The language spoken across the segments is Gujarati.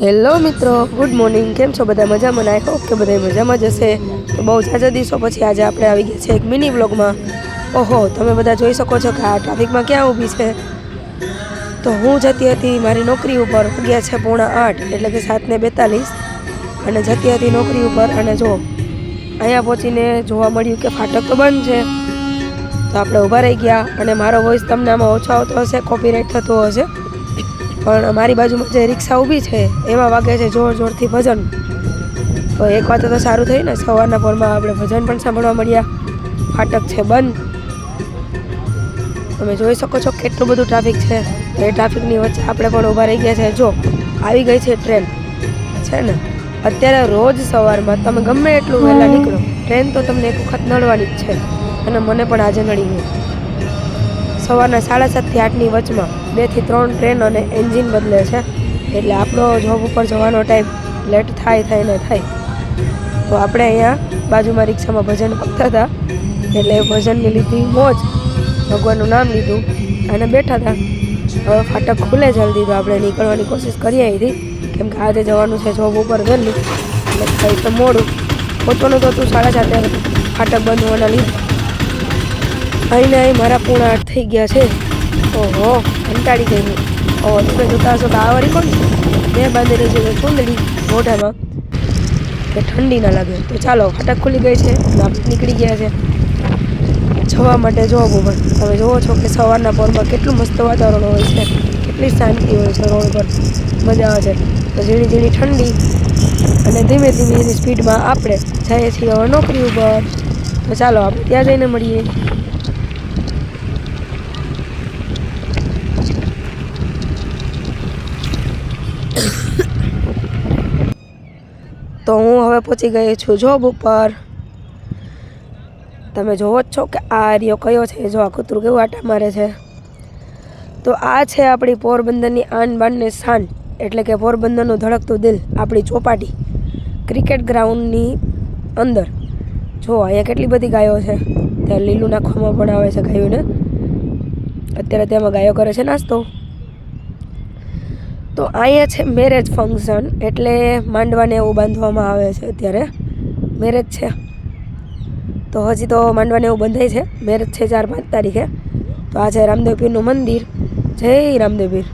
હેલો મિત્રો, ગુડ મોર્નિંગ. કેમ છો બધા મજામાં? નાખો કે બધા મજામાં જ હશે. તો બહુ ઝાઝા દિવસો પછી આજે આપણે આવી ગયા છે એક મિની બ્લોગમાં ઓહો, તમે બધા જોઈ શકો છો કે આ ટ્રાફિકમાં ક્યાં ઊભી છે? તો હું જતી હતી મારી નોકરી ઉપર. ગયા છે પૂણા આઠ, એટલે કે સાતને બેતાલીસ. અને જતી હતી નોકરી ઉપર અને જો, અહીંયા પહોંચીને જોવા મળ્યું કે ફાટક તો બંધ છે. તો આપણે ઊભા રહી ગયા અને મારો વોઇસ તમને આમાં ઓછો આવતો હશે કોપીરાઇટ થતો હશે. પણ મારી બાજુમાં જે રિક્ષા ઊભી છે, એમાં વાગે છે જોર જોરથી ભજન. તો એક વાત તો સારું થયું ને, સવારના પોરમાં આપણે ભજન પણ સાંભળવા મળ્યા. ફાટક છે બંધ. તમે જોઈ શકો છો કેટલું બધું ટ્રાફિક છે. એ ટ્રાફિકની વચ્ચે આપણે પણ ઊભા રહી ગયા છે. જો, આવી ગઈ છે ટ્રેન. છે ને? અત્યારે રોજ સવારમાં તમે ગમે એટલું વહેલા નીકળો, ટ્રેન તો તમને એક વખત નડવાની જ છે. અને મને પણ આજે નડી ગઈ. સવારના સાડા સાતથી આઠની વચમાં બેથી ત્રણ ટ્રેન અને એન્જિન બદલે છે. એટલે આપણો જોબ ઉપર જવાનો ટાઈમ લેટ થાય થાય ને થાય. તો આપણે અહીંયા બાજુમાં રિક્ષામાં ભજન કરતા હતા. એટલે ભજનની લીધી મોજ. ભગવાનનું નામ લીધું. અને બેઠા હતા. હવે ફાટક ખુલે જલ્દી. તો આપણે નીકળવાની કોશિશ કરી અહીંથી. કેમ કે આજે જવાનું છે જોબ ઉપર વહેલું. એટલે થઈ તો મોડું. પહોંચવાનું તો હતું સાડા સાતે ફાટક બંધ હોવાના લીધે. અહીંને અહીં મારા પૂર્ણ આઠ થઈ ગયા છે. ઓહો, કંટાળી ગઈ હું. ઓહો તમે જોતા હશો કે આ વાળી કોણ? મેં બાંધેલી છે ચૂંદડી મોઢામાં. કે ઠંડી ના લાગે. તો ચાલો, ફાટક ખુલી ગઈ છે. નીકળી ગયા છે. જવા માટે જોબ ઉપર તમે જુઓ છો કે સવારના પોરમાં કેટલું મસ્ત વાતાવરણ હોય છે. કેટલી શાંતિ હોય છે રોડ પર. મજા આવે છે. તો ઝીણી ઝીણી ઠંડી અને ધીમે ધીમે એની સ્પીડમાં આપણે જઈએ છીએ હવે નોકરી ઉપર. તો ચાલો, આપણે ત્યાં જઈને મળીએ તો હું હવે પહોંચી ગઈ છું જોબ ઉપર. તમે જોવો જ છો કે આ એરિયો કયો છે, જો આ કૂતરું કેવું આટા મારે છે. તો આ છે આપણી પોરબંદરની આન બાનને શાન, એટલે કે પોરબંદરનું ધડકતું દિલ, આપણી ચોપાટી ક્રિકેટ ગ્રાઉન્ડની અંદર. જો, અહીંયા કેટલી બધી ગાયો છે. ત્યાં લીલું નાખવામાં પણ આવે છે ગાયોને. અત્યારે તેમાં ગાયો કરે છે નાસ્તો. તો અહીંયા છે મેરેજ ફંક્શન એટલે માંડવાને એવું બાંધવામાં આવે છે અત્યારે. મેરેજ છે. તો હજી તો માંડવાને એવું બંધાય છે. મેરેજ છે ચાર પાંચ તારીખે. તો આ છે રામદેવ મંદિર. જય રામદેવ પીર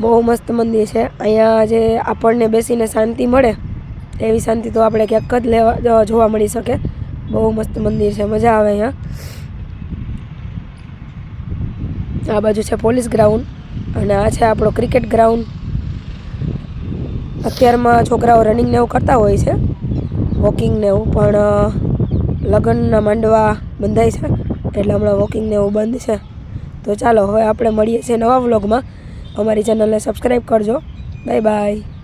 બહુ મસ્ત મંદિર છે. અહીંયા જે આપણને બેસીને શાંતિ મળે, એવી શાંતિ તો આપણે ક્યાંક જ લેવા જોવા મળી શકે. બહુ મસ્ત મંદિર છે. મજા આવે અહીંયા. આ બાજુ છે પોલીસ ગ્રાઉન્ડ. અને આ છે આપણો ક્રિકેટ ગ્રાઉન્ડ. અત્યારમાં છોકરાઓ રનિંગ ને એવું કરતા હોય છે. વોકિંગ ને એવું, પણ લગ્નના માંડવા બંધાય છે. એટલે હમણાં વોકિંગ ને એવું બંધ છે. તો ચાલો, હવે આપણે મળીએ છીએ નવા વ્લોગમાં અમારી ચેનલને સબસ્ક્રાઈબ કરજો. Bye bye